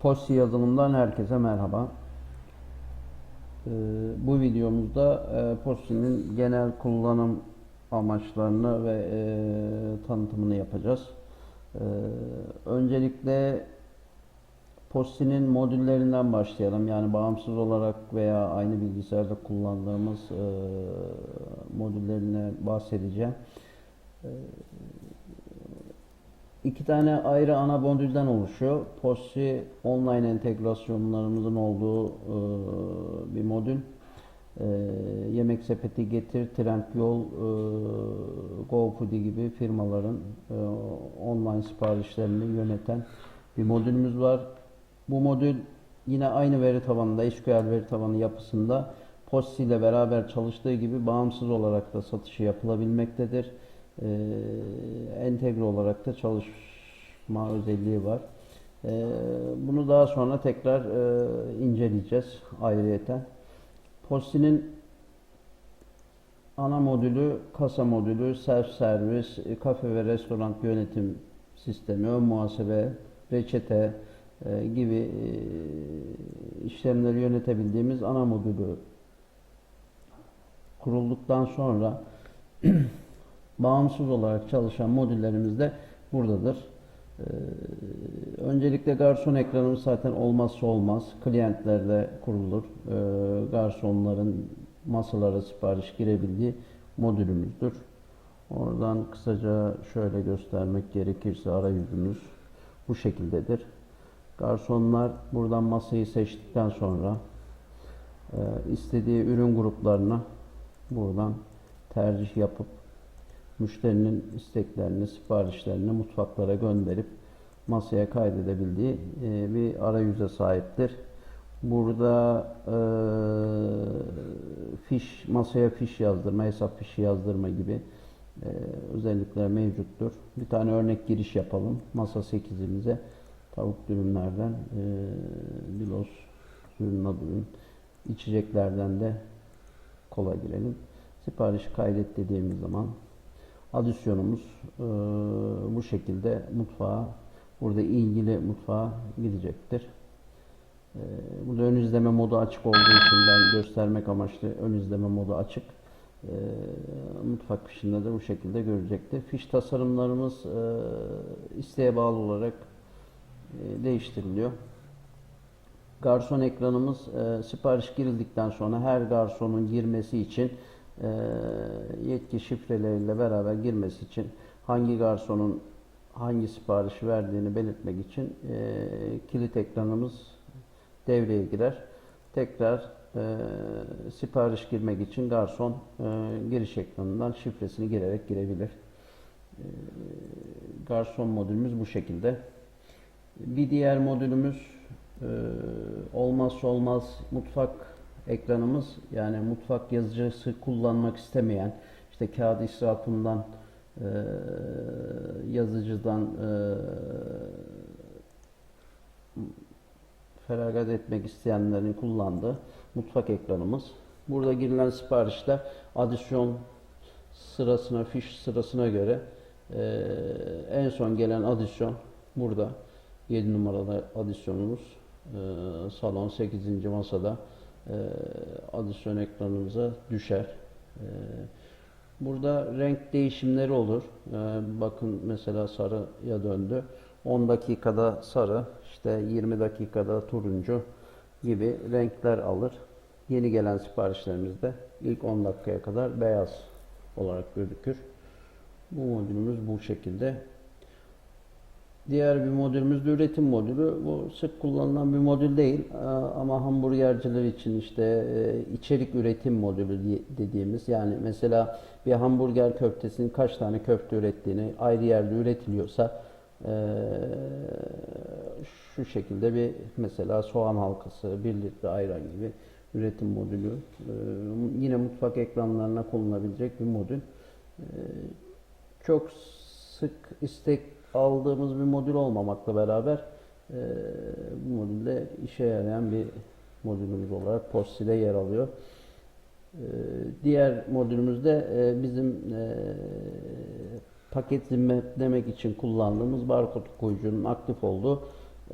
Posti yazılımdan herkese merhaba. Ee, bu videomuzda e, genel kullanım amaçlarını ve e, tanıtımını yapacağız. Ee, öncelikle Posti'nin modüllerinden başlayalım. Yani bağımsız olarak veya aynı bilgisayarda kullandığımız e, modüllerine bahsedeceğim. İki tane ayrı ana modülden oluşuyor. Posti online entegrasyonlarımızın olduğu e, bir modül. E, Yemek Sepeti Getir, Trendyol, e, GoFoodie gibi firmaların e, online siparişlerini yöneten bir modülümüz var. Bu modül yine aynı veri tabanında, SQL veri tabanı yapısında Posti ile beraber çalıştığı gibi bağımsız olarak da satışı yapılabilmektedir. Ee, entegre olarak da çalışma özelliği var. Ee, bunu daha sonra tekrar e, inceleyeceğiz ayrıyeten. Posti'nin ana modülü, kasa modülü, self servis, kafe ve restoran yönetim sistemi, ön muhasebe, reçete e, gibi e, işlemleri yönetebildiğimiz ana modülü kurulduktan sonra bağımsız olarak çalışan modüllerimiz de buradadır. Ee, öncelikle garson ekranımız zaten olmazsa olmaz. Kliyentlerde kurulur. Ee, garsonların masalara sipariş girebildiği modülümüzdür. Oradan kısaca şöyle göstermek gerekirse arayüzümüz bu şekildedir. Garsonlar buradan masayı seçtikten sonra e, istediği ürün gruplarına buradan tercih yapıp müşterinin isteklerini, siparişlerini mutfaklara gönderip masaya kaydedebildiği e, bir arayüze sahiptir. Burada e, fiş, masaya fiş yazdırma, hesap fişi yazdırma gibi e, özellikler mevcuttur. Bir tane örnek giriş yapalım. Masa 8'imize tavuk dürümlerden e, bilos ürün adının içeceklerden de kola girelim. Sipariş kaydet dediğimiz zaman adisyonumuz e, bu şekilde mutfağa burada ilgili mutfağa gidecektir. E, burada ön izleme modu açık olduğu için ben göstermek amaçlı ön izleme modu açık. E, mutfak fişinde de bu şekilde görecektir. Fiş tasarımlarımız e, isteğe bağlı olarak e, değiştiriliyor. Garson ekranımız e, sipariş girildikten sonra her garsonun girmesi için e, yetki şifreleriyle beraber girmesi için hangi garsonun hangi siparişi verdiğini belirtmek için e, kilit ekranımız devreye girer. Tekrar e, sipariş girmek için garson e, giriş ekranından şifresini girerek girebilir. E, garson modülümüz bu şekilde. Bir diğer modülümüz e, olmazsa olmaz mutfak ekranımız yani mutfak yazıcısı kullanmak istemeyen işte kağıt israfından e, yazıcıdan e, feragat etmek isteyenlerin kullandığı mutfak ekranımız. Burada girilen siparişler adisyon sırasına, fiş sırasına göre e, en son gelen adisyon burada 7 numaralı adisyonumuz e, salon 8. masada adisyon ekranımıza düşer. E, burada renk değişimleri olur. E, bakın mesela sarıya döndü. 10 dakikada sarı, işte 20 dakikada turuncu gibi renkler alır. Yeni gelen siparişlerimizde ilk 10 dakikaya kadar beyaz olarak gözükür. Bu modülümüz bu şekilde. Diğer bir modülümüz de üretim modülü. Bu sık kullanılan bir modül değil ama hamburgerciler için işte e, içerik üretim modülü dediğimiz yani mesela bir hamburger köftesinin kaç tane köfte ürettiğini ayrı yerde üretiliyorsa e, şu şekilde bir mesela soğan halkası, 1 litre ayran gibi üretim modülü. E, yine mutfak ekranlarına konulabilecek bir modül. Çok sık istek aldığımız bir modül olmamakla beraber e, bu modülde işe yarayan bir modülümüz olarak Postile yer alıyor. E, diğer modülümüzde e, bizim e, paket zimmetlemek için kullandığımız barkod okuyucunun aktif olduğu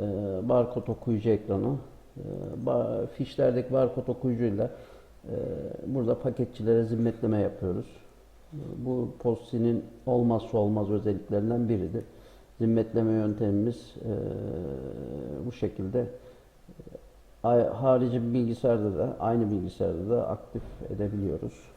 e, barkod okuyucu ekranı. E, fişlerdeki barkod okuyucuyla e, burada paketçilere zimmetleme yapıyoruz. Bu Posti'nin olmazsa olmaz özelliklerinden biridir. Zimmetleme yöntemimiz e, bu şekilde Ay- harici bilgisayarda da aynı bilgisayarda da aktif edebiliyoruz.